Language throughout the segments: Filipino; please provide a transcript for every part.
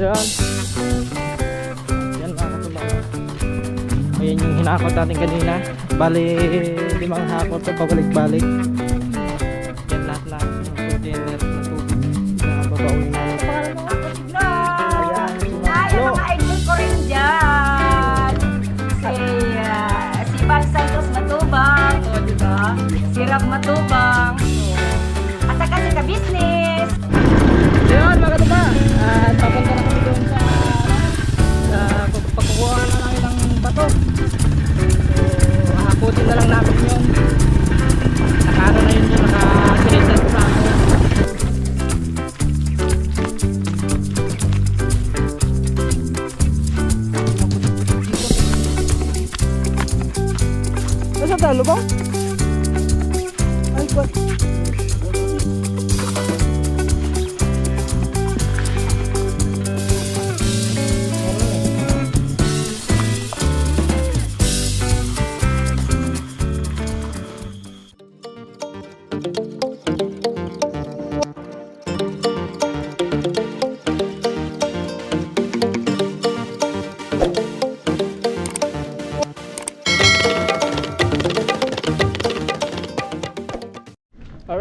Yan. Yan mga katulad. Ayan yung hinakot natin kanina. Bali, limang hakot sa pabalik-balik. So hakutin na lang namin yun.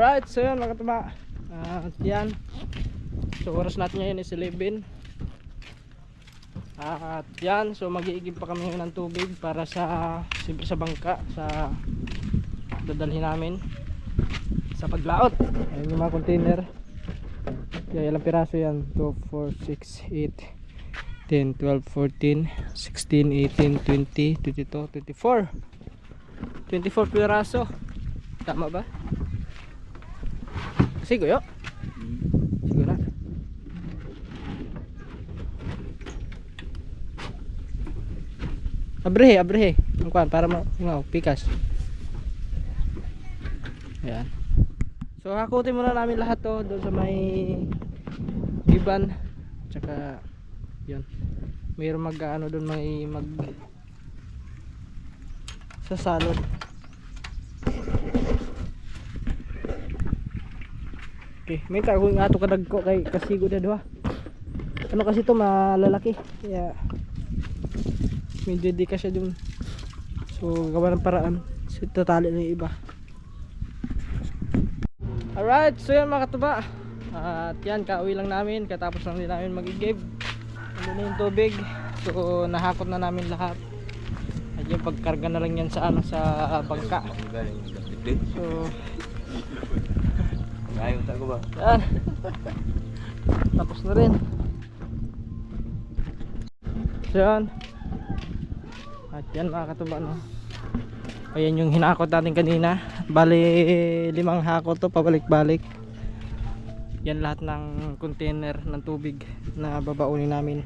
Alright, so yun mga kataba. At yan. So oras natin ngayon is 11. At yan, so mag-iigib pa kami ng tubig para sa siyempre sa bangka sa dadalhin namin sa paglaot. Ayun yung mga container. Kaya ilang piraso yan? 2, 4, 6, 8, 10, 12, 14, 16, 18, 20, 22, 24. 24 piraso. Tama ba? Sigo yo. Sigo na. Abrehe, abrehe. Ang para ma wow, pikas. Ayan. So hakutin muna namin lahat to doon sa may iban. Tsaka yun. Mayroon mag ano doon may mag sa salon. Okay, may tago nga ato kadag ko kay kasigo na duha. Ano kasi to malalaki. Kaya medyo di ka siya dun. So gawa ng paraan. So tatali na yung iba. Alright, so yan mga katuba. At yan, kauwi lang namin. Katapos lang din namin mag-give. Ano na yung tubig. So nahakot na namin lahat. At yung pagkarga na lang yan sa ano sa bangka. So Ayaw ko ba? Yan. Tapos na rin. Yan. At yan mga katuba no. Ayan yung hinakot natin kanina. Bali limang hakot to pabalik-balik. Yan lahat ng container ng tubig na babaunin namin.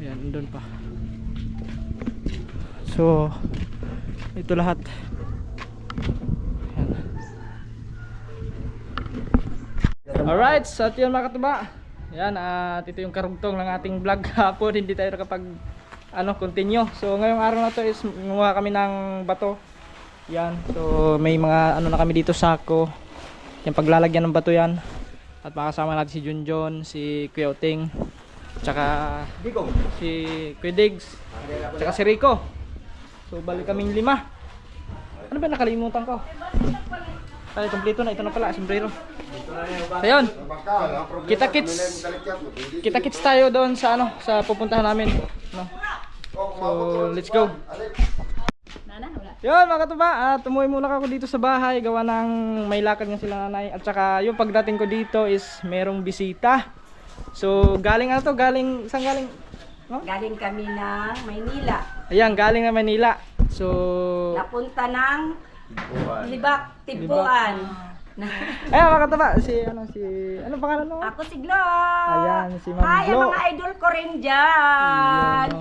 Ayan, doon pa. So, ito lahat. Alright, so ito yun mga katuba. Yan, at ito yung karugtong ng ating vlog hapon. Hindi tayo nakapag ano, continue. So ngayong araw na to is gumawa kami ng bato. Yan, so may mga ano na kami dito sako. Yung paglalagyan ng bato yan. At makasama natin si Junjon, si Kuya Uting, tsaka si Kuya Diggs, tsaka si Rico. So balik kaming lima. Ano ba nakalimutan ko? Ay, kompleto na. Ito na pala, sombrero. So yun. Kita kits. Kita kits tayo doon sa ano, sa pupuntahan namin. No? So, let's go. Yun mga katuba, at umuwi muna ako dito sa bahay. Gawa ng may lakad nga sila nanay. At saka yung pagdating ko dito is merong bisita. So, galing ano to? Galing, saan galing? No? Galing kami ng Maynila. Ayan, galing na Manila. So, Napunta ng Libak, Tipuan. ayan mga katuba, si, ano, si, ano pangalan mo? Ako si Glock. Ayan, si Ma'am Ay, ang Glo. mga idol ko rin no?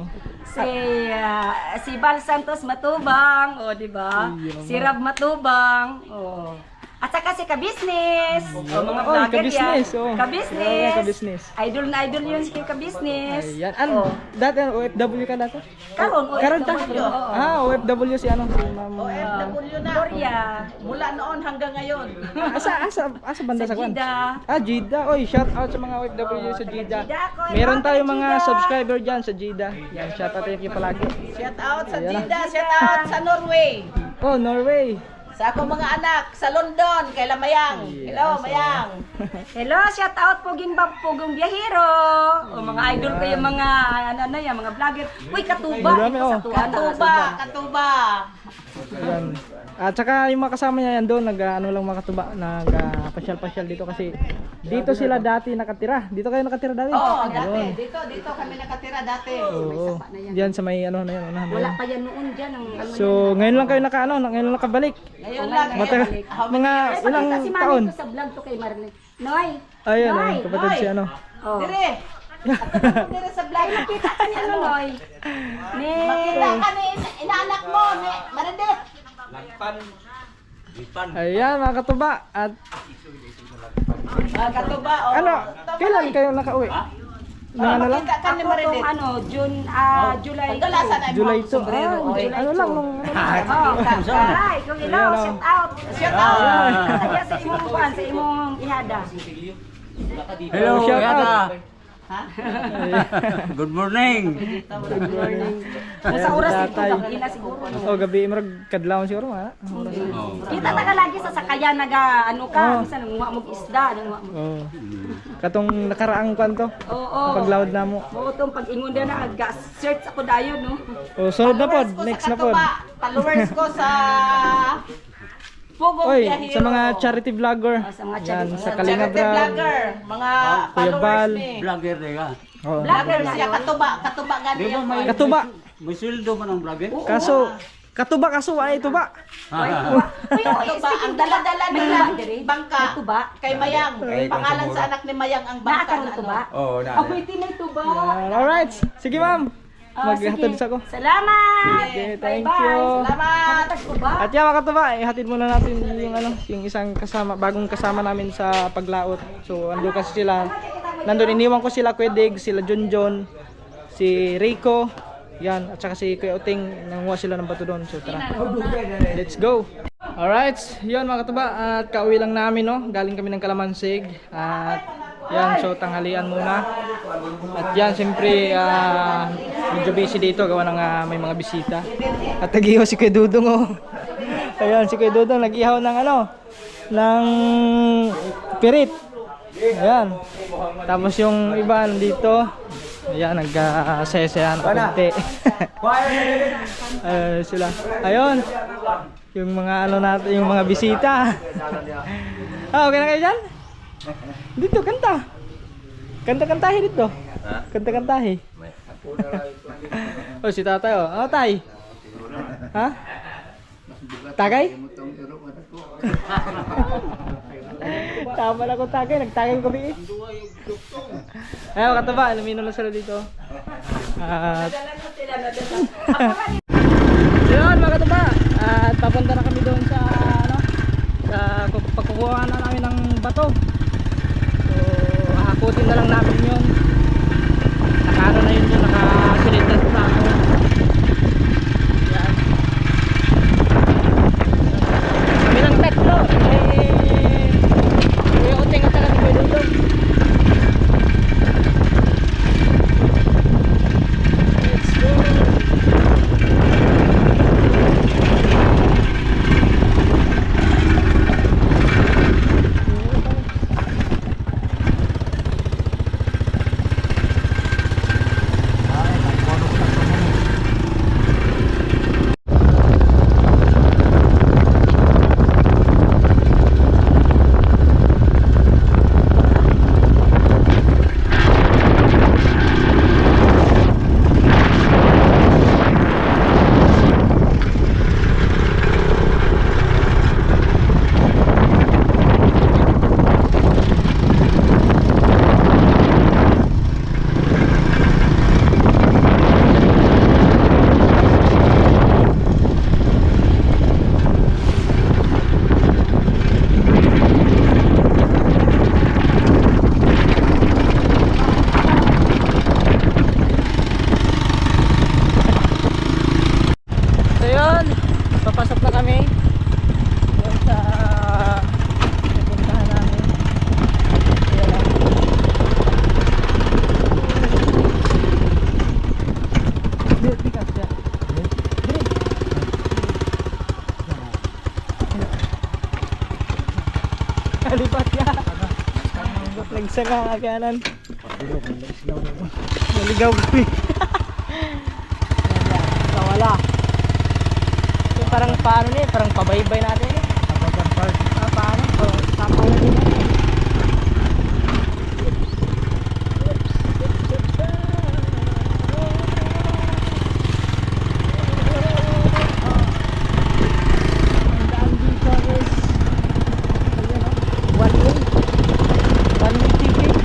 Si, ah, si Val Santos Matubang, o di ba? Si Rab Matubang, o. At saka si ka-business. O mga Oh, vlogger ka-business, yan. oh. Ka-business. Yeah, ka-business. Idol na idol yun si ka-business. Ayan. An, Oh. dati ano, OFW ka dati? Karon, Karon ta? OFW, oo. Ah, OFW si ano, si Ma'am. OFW na. Gloria. Mula noon hanggang ngayon. Asa, asa, asa banda Sa sa kwan? Jeddah. Ah, Jeddah. Oy, shout out sa mga OFW sa Jeddah. Jeddah ako, eh. Meron Mga tayong mga Jeddah. subscriber dyan sa Jeddah. Yan, shout out kayo palagi. Shout out sa Ayan na. Shout out sa Norway. Oh, Norway. Sa akong mga anak sa London, kay Lamayang. Hello, Mayang. Hello, shout out puging bab pugong biyahero. O mga idol ko yung mga ano na yan, mga vlogger. Uy, katuba. Marami, oh. Katuba, katuba. Ayan. At saka yung mga kasama niya yan doon, nag ano lang mga katuba, nag ah, pasyal-pasyal dito kasi dito sila dati nakatira. Dito kayo nakatira dati? Oo, dati. Dito, dito kami nakatira dati. Oo. Diyan sa may ano na yan, unahan na Wala yan. pa yan noon dyan. Ang, ano So, ngayon lang kayo naka ano, ngayon lang nakabalik. Ngayon lang. Mata, mga yan. ilang taon? ko sa vlog to kay Marlene. Noy. Ayan, Noy. oh, kapatid si ano. Oh. Dire. Ako dire sa vlog. Kita ka niya, ano, Noy. Ni. Makita ka ni inaanak mo, ni Marinde. Ayan mga katuba. At Ah, katuba. oh. ano, kailan kayo nakauwi? Nang ano lang? Makita ka ni Ako tong ano, June, ah, July. Pagdalasan ay July mga 2. sombrero. Ah, oy. ano lang nung ano lang. Oh, Ay, kung ilaw, oh. shout out. Shout out. Kaya sa imong kuan, sa imong ihada. Hello, Oh, shout Yata. Out. Good morning. Kung sa oras ito, ina siguro. no? Oh, gabi imrag kadlawon siguro ha. Kita na ka lagi sa sakayan naga ano ka, Oh. minsan nanguha mo isda, nanguha mo. Oh. Katong nakaraang kwanto. Oo. Pagloud na mo. Oo, tong pag-ingon na search ako dayon no. Oh, sunod na pod, next na pod. Followers ko sa Pugong Oy, Biyahero. sa mga charity vlogger. Oh, sa mga Yan, charity- sa Kalinga Charity Vlog. vlogger, mga Bal. followers ni. Vlogger na ka. Oh. Vlogger siya, katuba, katuba gani yan. may, Katuba. may sweldo man ang vlogger? Kaso, katuba kaso ay tuba. Uy, oh, Katuba, ang dala-dala nila, tuba diri? bangka, May tuba? kay Mayang. Pangalan sa anak ni Mayang ang bangka Naakaroon na to ano. ba? Oo, na. Ako itinay to ba? Yan, Alright, sige ma'am. Ah, Maghatid sa ko. Salamat. Sige, thank Bye-bye. you. Salamat! At yan mga katuba, ihatid muna natin yung ano, yung isang kasama, bagong kasama namin sa paglaot. So, ando kasi sila. Nandun iniwan ko sila Kuya Dig, sila Junjun, si Rico, yan, at saka si Kuya Uting, nanguha sila ng bato doon. So, tara. Let's go. Alright, yun mga katuba, at kauwi lang namin no, galing kami ng Kalamansig. At yan, so tanghalian muna. At yan, siyempre, ah, medyo busy dito, gawa ng ah, may mga bisita. At nag-ihaw si Kuya Dudong oh. Ayan, si Kuya Dudong nag-ihaw ng ano, ng pirit. Ayan. Tapos yung iba nandito, ayan, nag-sayasayan uh, konti. Ayan sila. Ayun. Yung mga ano natin, yung mga bisita. ah, okay na kayo dyan? Dito, kanta. Kanta-kantahi dito. Kanta-kantahi. oh, si tatay oh. Ano tay? Ha? Tagay? Tama na kung tagay. Nagtagay ko kami eh. Ayaw, kataba. Alamino lang sila dito. At... Yun, mga kataba. At papunta na kami doon sa ano, sa pagkukuha na namin ng bato. So, hakutin na lang namin yun. Nakaano na yun yun, nakasilid na sa ako. Yan. Kami lang tatlo. Eh, Kuya Uting at saka si Kuya Dudong. Let's go. Kakaganan. Naligaw kami. Nawala. Ito parang paano na eh, parang pabaybay natin eh. Ah, paano? Parang tapaw na din. Ang daan dito is ayan, oh, one way. One way ticket.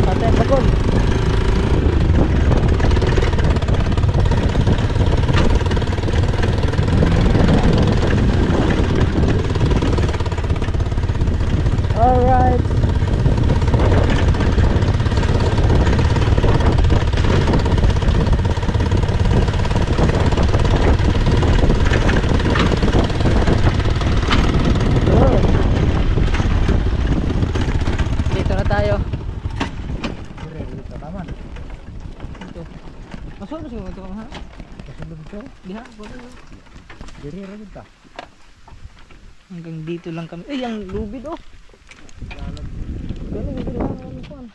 Patay ang bagol. Alright. Good. Dito na tayo. Dito. Masuk ba siya ito ha? Diha, pwede. Hanggang dito lang kami. Eh, ang lubid oh. Ganun, ganun lang ang kuwan.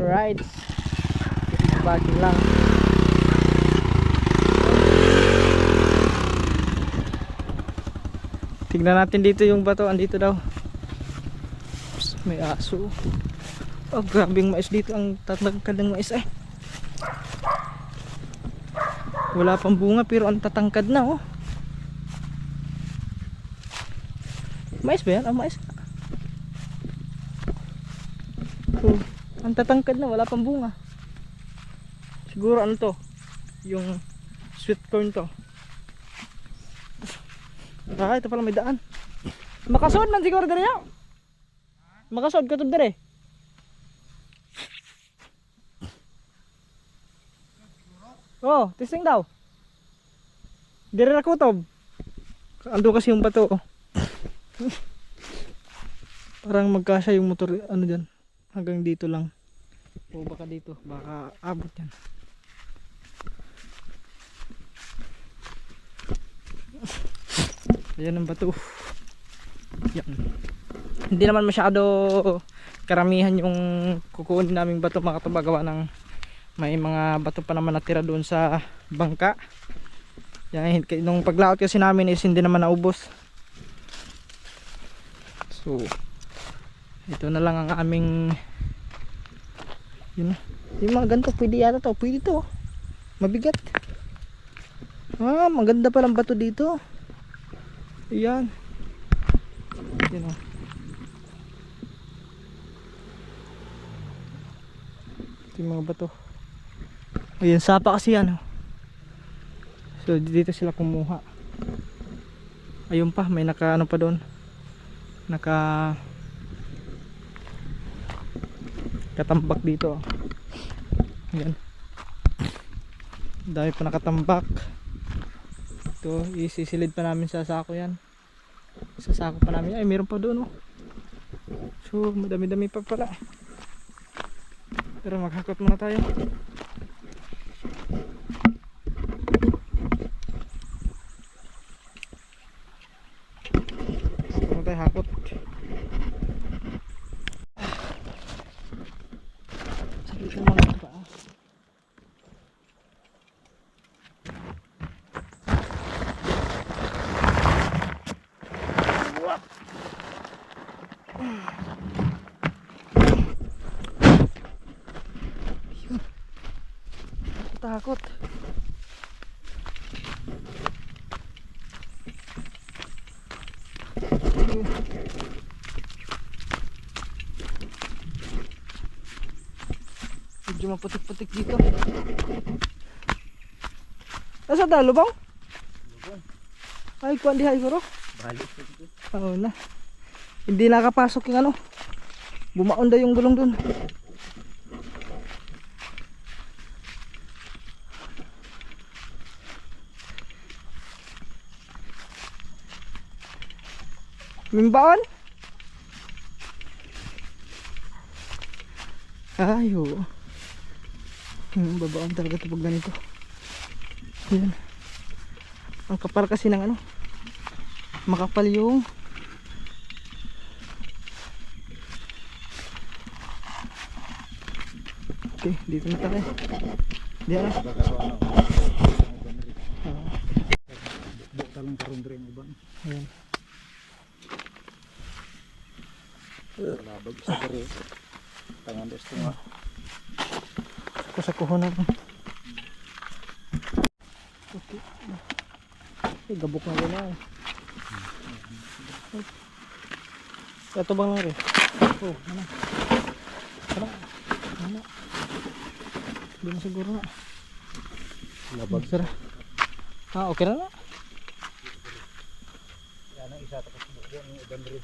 Right. Parking lang. Tignan natin dito yung bato. Andito daw. May aso. Oh, grabing mais dito. Ang tatangkad ng mais eh. Wala pang bunga pero ang tatangkad na oh. Mais ba yan? Ah, mais. Oh, ang tatangkad na, wala pang bunga. Siguro ano to? Yung sweet corn to. Ah, ito pala may daan. Makasod man siguro dere yaw. Makasod ka to dere. Oh, testing daw. Dire ra kutob. Ando kasi yung bato. oh. Parang magkasya yung motor ano diyan. Hanggang dito lang. O baka dito, baka abot yan. Ayan ang bato. Yan. Hindi naman masyado karamihan yung kukunin naming bato mga katuba gawa ng may mga bato pa naman natira doon sa bangka. Yan, nung paglaot kasi namin is hindi naman naubos. So, ito na lang ang aming yun. Yung mga ganito, pwede yata to. Pwede to. Mabigat. Ah, maganda palang bato dito. Ayan. Yan o. Ito yung mga bato. Ayan, sapa kasi yan. oh. So, dito sila kumuha. Ayun pa, may naka ano pa doon. Naka katambak dito. Ayan. Dami pa nakatambak. Ito, isisilid pa namin sa sako yan. Sa sako pa namin. Ay, meron pa doon oh. So, madami-dami pa pala. Pero maghakot muna tayo. Hakot muna tayo, hakot. Sakit yung mga paa. Yun. Takot. Medyo maputik-putik dito. Asa da lubang? Ay, kuan di hay bro. Balik. Oo na. Hindi nakapasok yung ano. Bumaon daw yung gulong dun. Mimbaon? Ay, oo. Hmm, babaon talaga ito pag ganito. Yan. Ang kapal kasi ng ano. Makapal yung Okay, dito na tayo. Di ano? Talong karong dre mo ba? Ayan. Labag sa dre. Tangan des nga. Ako sa kuhonan. Okay. Eh, gabok na yun ah. Ito bang rin? Oh, ano? Ano? Ano? Hindi na siguro na. Labag. Sara. Ah, okay na na. Yan ang isa tapos bukyan yung uban dre.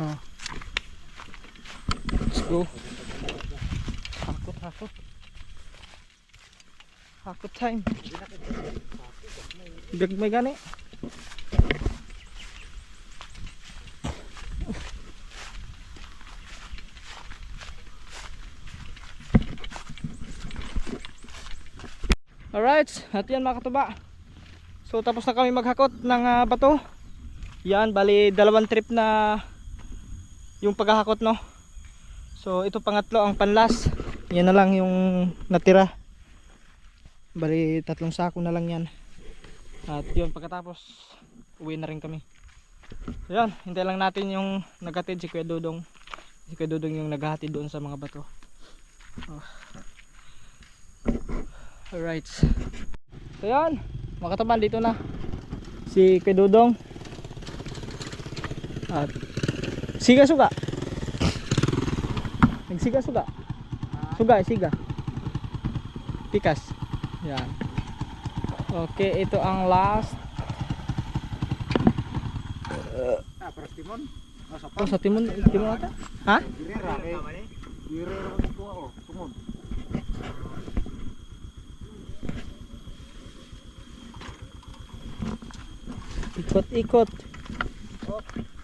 Ah. Go. Hakot, hakot. Hakot time. Gagmay gani. Alright, at yan mga katuba. So tapos na kami maghakot ng ah, bato. Yan, bali dalawang trip na yung paghahakot no. So ito pangatlo ang panlas. Yan na lang yung natira. Bali tatlong sako na lang yan. At yun pagkatapos uwi na rin kami. So yan, hintay lang natin yung naghatid si Kuya Dudong. Si Kuya Dudong yung naghahatid doon sa mga bato. Oh. Alright. So yan, makataban dito na. Si Kuya Dudong. At siga suga. Nagsiga suga. Suga, siga. Pikas. Yan. Okay, ito ang last. Ah, para timon. Ah, sa Oh, sa timon, timon ata? Ha? Girera kay. Girera ko ako. Tumon. Ikot-ikot. Chan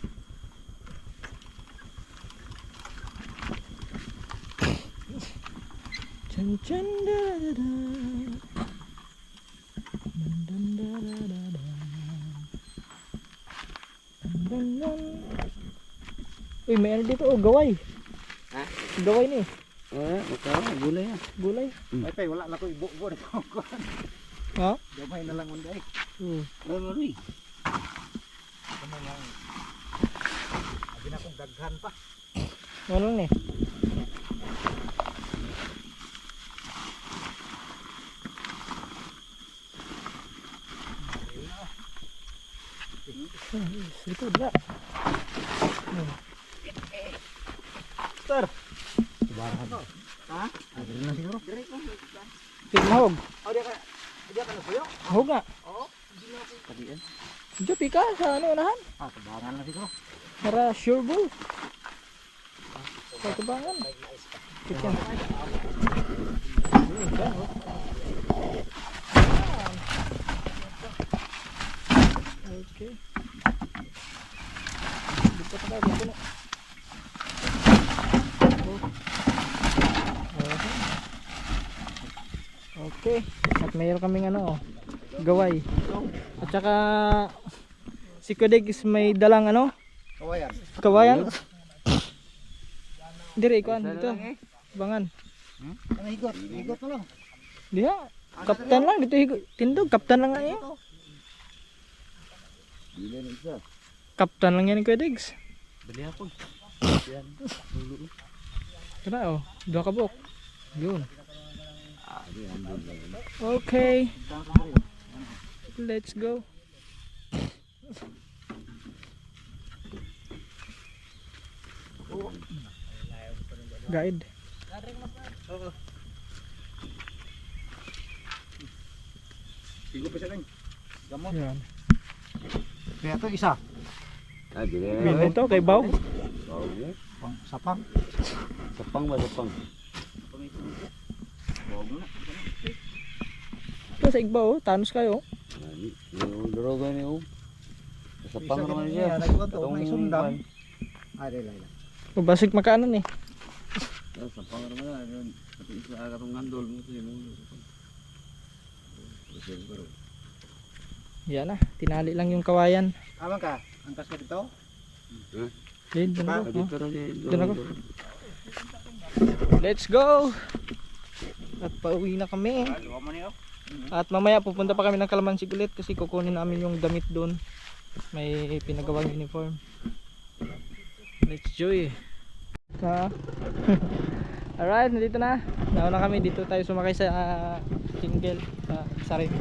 Uy, may ano dito oh, gaway. Ha? Gaway ni, Eh, maka gulay ah. gulay. Ay tay wala na ko ibo-bo na ko. Ha? Gamay na lang unday. Hmm. Ano ri? Gamay lang. Abi na kong daghan pa. Ano ni? Ito ba? Sir, Subaran. Ha? Ah, dire na siguro. tigmahog. Oh, dia ka. Dia ka na puyo. Mahog nga. Kadian. Diyo pika sa ano unahan. Ah, subaran na siguro. Para sure bull. Sa tubangan. Kikyan. Okay. Dito pa tayo, dito na. Okay. At mayroon kaming ano, gaway. At saka si Kodeg is may dalang ano, Kawayan. kawayan. Dire ikuan dito. Bangan. Ano higot? Higot na lang. Diha. Kaptan lang dito higo. Tindog kaptan lang yan. Kaptan lang yan ni Kuya Diggs. Bili ako. Kana oh, dua ka buok. Yun. Okay. Let's go. Guide. Higot pa siya rin. Gamot. Yan. Kaya to isa. Ah, bili Min ito kay. Oh. Pang sapang. Sapang ba sapang? Ito sa Igbaw, tanos kayo. Ani, yung droga ni oh. Sapang Isa naman ganun siya. kuwan. Ah, dai lai. O basig makaanan eh. Ah, Sapang naman na. yun. Pati isa katong ngandol mo. Reservoir. Yan na, tinali lang yung kawayan. Aman ka? Angkas ka dito? Ako. Ah, dito na siya. Doon ako. Let's go! At pauwi na kami. At mamaya pupunta pa kami ng Kalamansi ulit kasi kukunin namin yung damit doon. May pinagawang uniform. Let's joy. Ha? Alright, nandito na. Nauna kami dito tayo sumakay sa uh, single sa sarin.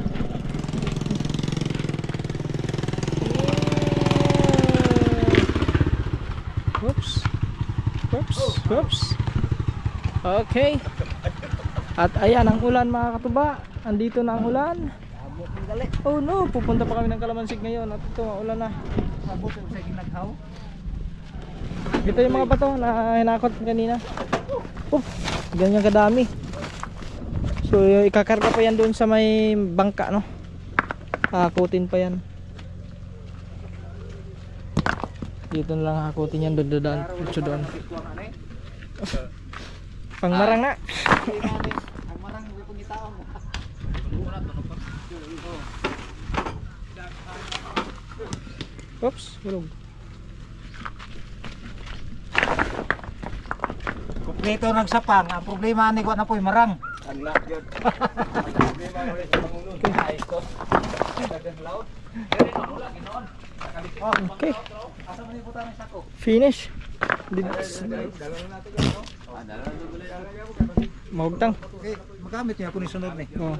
Whoops. Whoops. Whoops. Okay. At ayan ang ulan mga katuba. Andito na ang ulan. Oh no, pupunta pa kami ng Kalamansig ngayon at ito ulan na. Abot sa ginaghaw. Ito yung mga bato na hinakot kanina. Oh, ganyan kadami. So ikakarga pa yan doon sa may bangka no. Hakutin pa yan. Dito na lang hakutin yan doon doon. Dito doon. Pangmarang na. Ang marang mo pong itaon mo. Oops, bulog. Kumpleto ng sapang. Ang problema ni ko na po'y marang. Anak yun. Okay. Finish. Did- Mahugtang. Okay, magamit niya ako ni sunod ni. Oh.